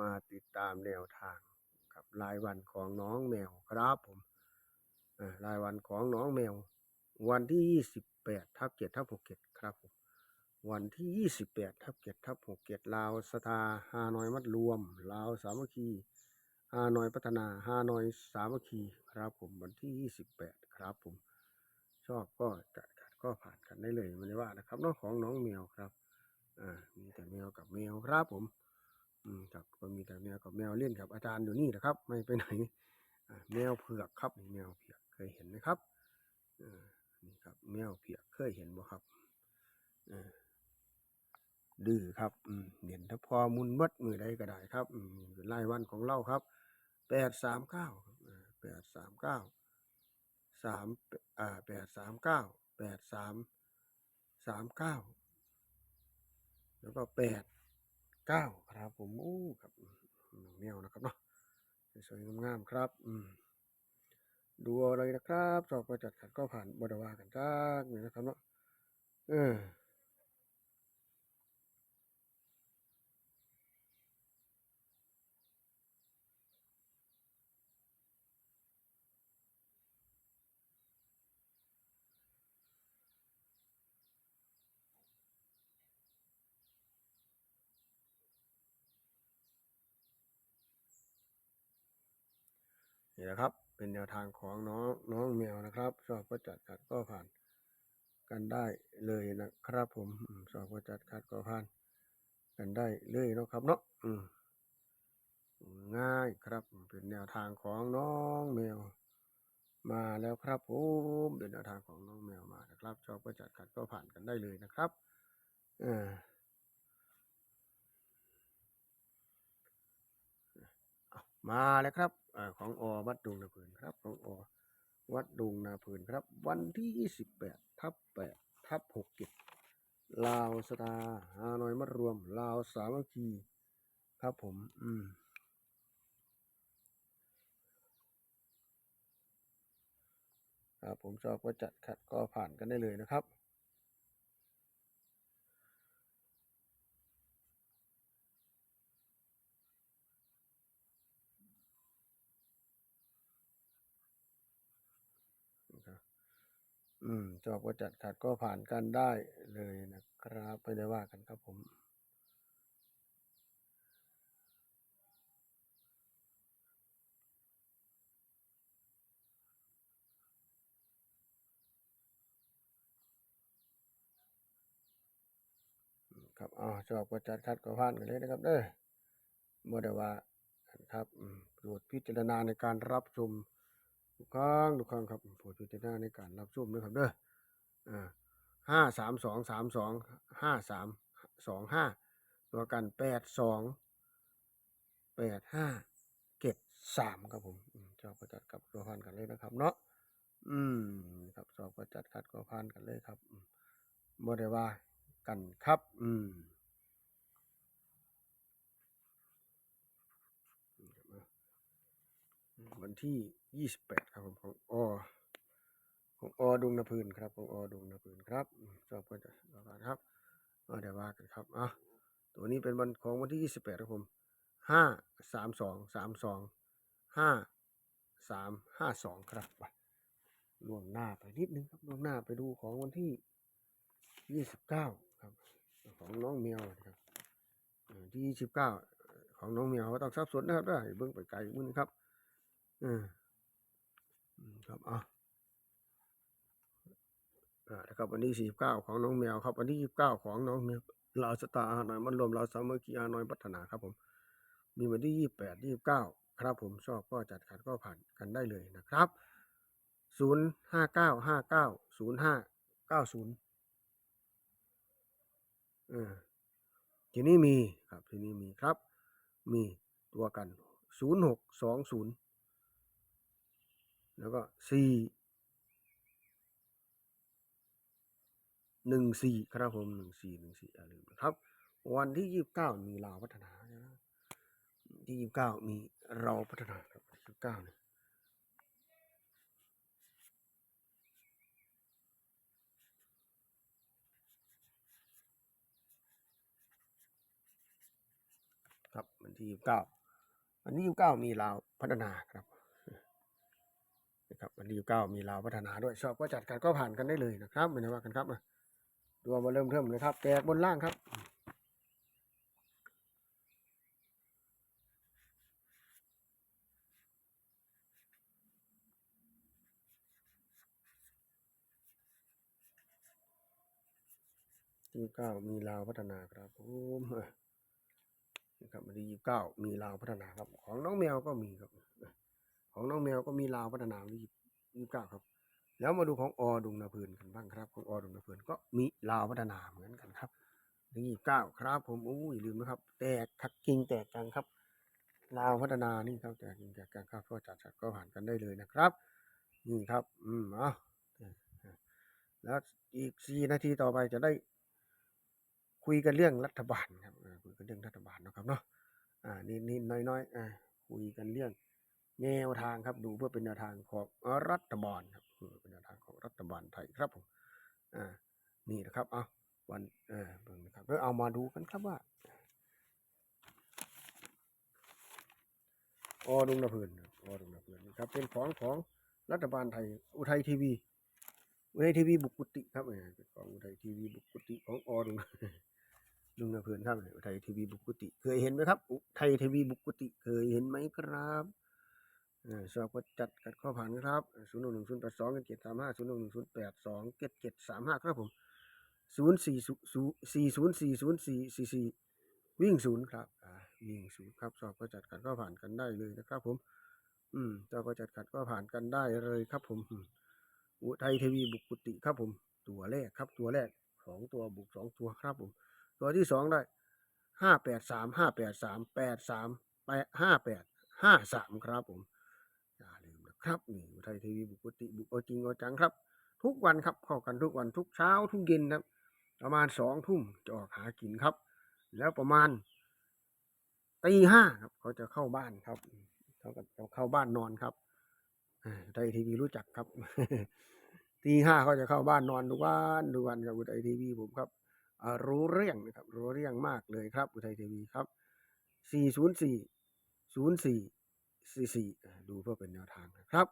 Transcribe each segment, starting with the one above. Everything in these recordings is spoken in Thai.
มาติดตามแนวทางกับรายวันของน้องแมวครับผมอ่ารายวันของน้องแมว วันที่ 28ทับ7ทับ67ครับผมวันที่ 28ทับ7ทับ67ลาวสตาฮานอยมัดรวมลาวสามัคคีฮานอยพัฒนาฮานอยสามัคคีครับผมวันที่ 28 ครับผม ชอบก็จัดขัดก็ผ่านกันได้เลยไม่ได้ว่านะครับเน้องของน้องแมวครับอ่ามีแต่แมวกับแมวครับผม อืมครับก็มีแต่แมวกับแมวเล่นกับอาจารย์อยู่นี่นะครับ ไม่ไปไหนแมวเผือกครับแมวเผือกเคยเห็นไหมครับอนี่ครับ แมวเผือกเคยเห็นบ่ครับอดื้อครับเด่นถ้าพอมุนมดมือใดก็ได้ครับรายวันของเราครับแปดสามเก้าแปดสามเก้าสามอ่าแปดสามเก้าแปดสามสามเก้าแล้วก็แปด เก้าครับผมโอ้ครับอืมแมวนะครับเนาะสวยงามๆครับอืมดูอะไรนะครับสอบประจัดขัดก็ผ่านบดวากันจ้าเนี่ยนะครับเนาะเออ นี่นะครับ เป็นแนวทางของน้องน้องแมวนะครับสอบประจัดขัดก็ผ่านกันได้เลยนะครับ ผมอืมสอบประจัดขัดก็ผ่านกันได้เลยนะครับเนาะอืง่ายครับเป็นแนวทางของน้องแมว มาแล้วครับผมเป็นแนวทางของน้องแมวมานะครับ ชอบประจัดขัดก็ผ่านกันได้เลยนะครับอ่าเอา มาแล้วครับอของอวัดดุงนาพืนครับ ของอวัดดุงนาพืนครับ วันที่ 28 ทับ8ทับ67ลาวสตาฮานอยมัดรวม ลาวสามัคคีครับผม อืมครับผมชอบก็จัดขัดก็ผ่านกันได้เลยนะครับ อืมชอบก็จัดขัดก็ผ่านกันได้เลยนะครับไม่ได้ว่ากันครับผม ครับอ๋อชอบก็จัดขัดก็ผ่านกันเลยนะครับเด้อบ่ได้ว่าครับโปรดพิจารณาในการรับชม ทุกครั้งทุกครั้งครับโปรดพิจารณาในการรับชมด้วยครับเด้ออ่าห้าสามสองสามสองห้าสามสองห้าตัวกันแปดสองแปดห้าเจ็ดสามครับผมอืมชอบก็จัดกับก็ผ่านกันเลยนะครับ เนาะอืมครับชอบก็จัดขัดก็ผ่านกันเลยครับอืมบ่ได้ว่ากันครับ อืมวันที่ 28ครับผมของอของอดุงนาพืนครับของอดุงนาพืนครับชอบก็จะว่ากันครับเดี๋ยวว่ากันครับอะตัวนี้เป็นวันของวันที่28ครับผม5 3 2 3 2 5 3 5 2ครับล่วงหน้าไปนิดนึงครับล่วงหน้าไปดูของวันที่29ครับของน้องเมียวครับอ่าที่29ของน้องเมียวก็ต้องสับสนนะครับได้เบิ่งไปไกลมือนะครับ อืมอืม ครับอะอ่านะครับวันที่สี่สิบเก้าของน้องแมวครับวันที่ยี่สิบเก้าของน้องแมวลาวสตาร์อาหน่อยมันรวมลาวสามัคคีอาหน่อยพัฒนาครับผม มีวันที่ยี่สิบแปดยี่สิบเก้าครับผมชอบก็จัดขัดก็ผ่านกันได้เลยนะครับศูนย์ห้าเก้าห้าเก้าศูนย์ห้าเก้าศูนย์อ่าทีนี้มีครับทีนี้มีครับ มีตัวกันศูนย์หกสองศูนย์ แล้วก็สี่หนึ่งสี่ครับผมหนึ่งสี่หนึ่งสี่อย่าลืมนะครับ วันที่ยี่สิบเก้ามีเราวพัฒนานะที่ยี่สิบเก้ามีเราพัฒนาครับยี่สิบเก้าเนี่ยครับวันที่ยี่สิบเก้าวันที่ยี่สิบเก้ามีลาวพัฒนาครับ นะครับวันที่ยี่เก้ามีลาวพัฒนาด้วยชอบก็จัดกันก็ผ่านกันได้เลยนะครับไม่ได้ว่ากันครับอะดูเอามาเริ่มเทิมเลยครับ แตกบนล่างครับยี่สิบเก้ามีลาวพัฒนาครับผมเอ้ยนะครับวันที่ยี่สิบเก้ามีลาวพัฒนาครับ ของน้องแมวก็มีครับ ของน้องแมวก็มีลาวพัฒนาวันที่ยี่สิบเก้าครับ แล้วมาดูของออดุงนาพืนกันบ้างครับ ของออดุงนาพืนก็มีลาวพัฒนาเหมือนกันครับวันที่ยี่สิบเก้าครับ ผมโอ้ยอย่าลืมนะครับ แตกคักจริงแตกจังครับลาวพัฒนานี่ครับแตกจริงแตกจังครับก็จัดจัดก็ผ่านกันได้เลยนะครับนี่ครับ อืมเอาแล้วอีกสี่นาทีต่อไปจะได้คุยกันเรื่องรัฐบาลครับคุยกันเรื่องรัฐบาลนะครับเนาะอ่านิดนิดน้อยน้อยๆอ่าคุยกันเรื่อง แนวทางครับดูเพื่อเป็นแนวทางของรัฐบาลครับเป็นแนวทางของรัฐบาลไทยครับผมอ่านี่นะครับเอาวันเออเบิ่งนะครับแล้วเอามาดูกันครับว่าอดุงนาเพลินครับอดุงนาเพลินนี่ครับเป็นของของรัฐบาลไทยอุทัยทีวีอุทัยทีวีบุกกุติครับเออเป็นของอุทัยทีวีบุกกุติของอดุงลุงนาเพลินครับอุทัยทีวีบุกกุติ เคยเห็นไหมครับอุทัยทีวีบุกกุติเคยเห็นไหมครับ สอบก็จัดกัดข้อผ่านครับศูนย์หนึ่งศูนย์แปดสองเจ็ดสามห้าศูนย์หนึ่งศูนย์แปดสองเจ็ดเจ็ดสามห้าครับผมศูนย์สี่ศูนย์สี่ศูนย์สี่ศูนย์สี่สี่สี่วิ่งศูนย์ครับวิ่งศูนย์ครับสอบก็จัดกัดก็ผ่านกันได้เลยนะครับผม อืมสอบก็จัดกัดก็ผ่านกันได้เลยครับผมอุทัยทีวีบุกกุติครับผม ตัวแรกครับตัวแรกสองตัวบุกสองตัวครับผม ตัวที่สองได้ห้าแปดสามห้าแปดสามแปดสามแปดห้าแปดห้าสามครับผม ครับนี่อุทัยทีวีบุกติบุกเอาจริงเอาจังครับ ทุกวันครับเข้ากันทุกวันทุกเช้าทุกเย็นครับ ประมาณสองทุ่มจะออกหากินครับ แล้วประมาณตีห้าครับเขาจะเข้าบ้านครับเขาก็จะเข้าบ้านนอนครับอ่าอุทัยทีวีรู้จักครับตีห้าเขาจะเข้าบ้านนอนทุกวันทุกวันกับอุทัยทีวีผมครับรู้เรื่องนะครับรู้เรื่องมากเลยครับ อุทัยทีวีครับ 404 04 44อ่าดูเพื่อเป็นแนวทางนะครับ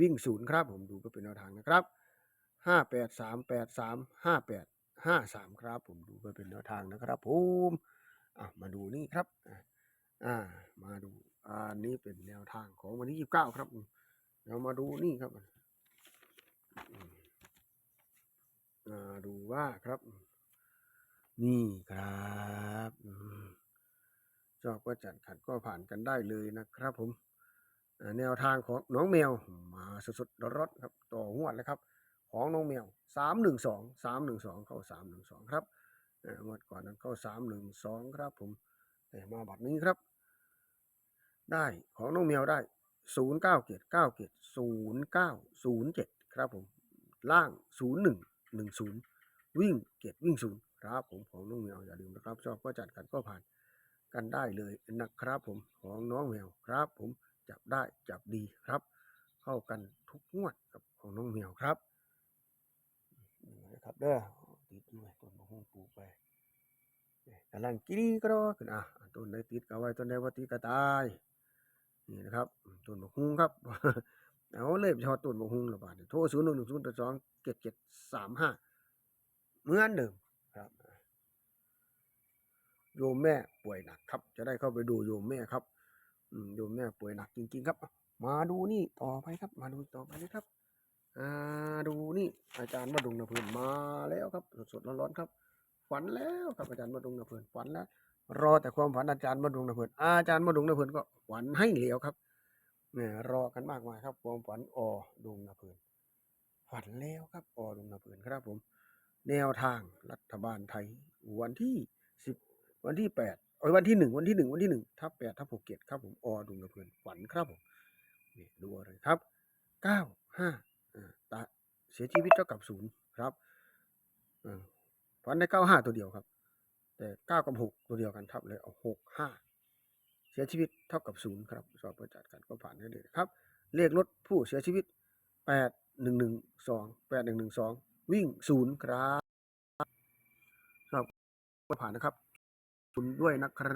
วิ่งศูนย์ครับผมดูเพื่อเป็นแนวทางนะครับ58383 5853ครับผมดูเพื่อเป็นแนวทางนะครับผมอะมาดูนี่ครับอ่ามาดูอันนี้เป็นแนวทางของวันที่29ครับเรามาดูนี่ครับดูว่าครับ นี่ครับ ชอบก็จัดขัดก็ผ่านกันได้เลยนะครับ ผมแนวทางของน้องแมวมาสดๆร้อนๆครับต่อหวดเลยครับ ของน้องแมวสามหนึ่งสองสามหนึ่งสองเข้าสามหนึ่งสองครับเอ่องวดก่อนนั้นเข้าสามหนึ่งสองครับ ผมแต่มาบัดนี้ครับ ได้ของน้องแมวได้ศูนย์เก้าเกียรเก้าเกียรศูนย์เก้าศูนย์เจ็ดครับผมล่างศูนย์หนึ่งหนึ่งศูนย์วิ่งเกียรวิ่งศูนย์ครับผมของน้องแมวอย่าลืมนะครับชอบก็จัดกันก็ผ่าน กันได้เลยนะครับผมของน้องแมวครับผมจับได้จับดีครับ เข้ากันทุกงวดกับของน้องแมวครับนี่นะครับเด้อติดด้วยต้นมะฮุ่งปลูกไปกำลังกินก็รอขึ้นอะต้นใดติดก็ไว้ต้นใดว่าติดก็ตายนี่นะครับต้นมะฮุ่งครับเอาเลยไปชอต้นมะฮุ่งระบาดโทรศูนย์หนึ่งหนึ่งศูนย์สองเจ็ดเจ็ดสามห้าเหมือนเดิมครับ โยมแม่ป่วยหนักครับ จะได้เข้าไปดูโยมแม่ครับอืโยมแม่ป่วยหนักจริง ๆ ครับ มาดูนี่ต่อไปครับ มาดูต่อไปเลยครับอ่าดูนี่อาจารย์มาดุงนะเพื่อนมาแล้วครับสดๆร้อนๆครับ ฝันแล้วครับอาจารย์มาดุงนะเพื่อนฝันแล้วรอแต่ความฝันอาจารย์มาดุงนะเพื่อนอาจารย์มาดุงนะเพื่อนก็ฝันให้แล้วครับเนี่ยรอกันมากมายครับ ความฝันออดุงนะเพื่อนฝันแล้วครับออดุงนะเพื่อนครับผม แนวทางรัฐบาลไทยวันที่สิบ วันที่แปดอ้ยวันที่หนึ่งวันที่หนึ่งวันที่หนึ่งทับแปดทับหกเจ็ดครับผมอดุงกระเพื่อนฝันครับผมนี่ดูอะไรครับเก้าห้าตาเสียชีวิตเท่ากับศูนย์ครับอ่าฝันได้เก้าห้าตัวเดียวครับ แต่เก้ากับหกตัวเดียวกันทับเลยเอาหกห้าเสียชีวิตเท่ากับศูนย์ครับ สอบประจัดกันก็ผ่านได้เลยครับ เลขรถผู้เสียชีวิตแปดหนึ่งหนึ่งสองแปดหนึ่งหนึ่งสองวิ่งศูนย์ครับครับก็ผ่านนะครับ คุณด้วยนะครับ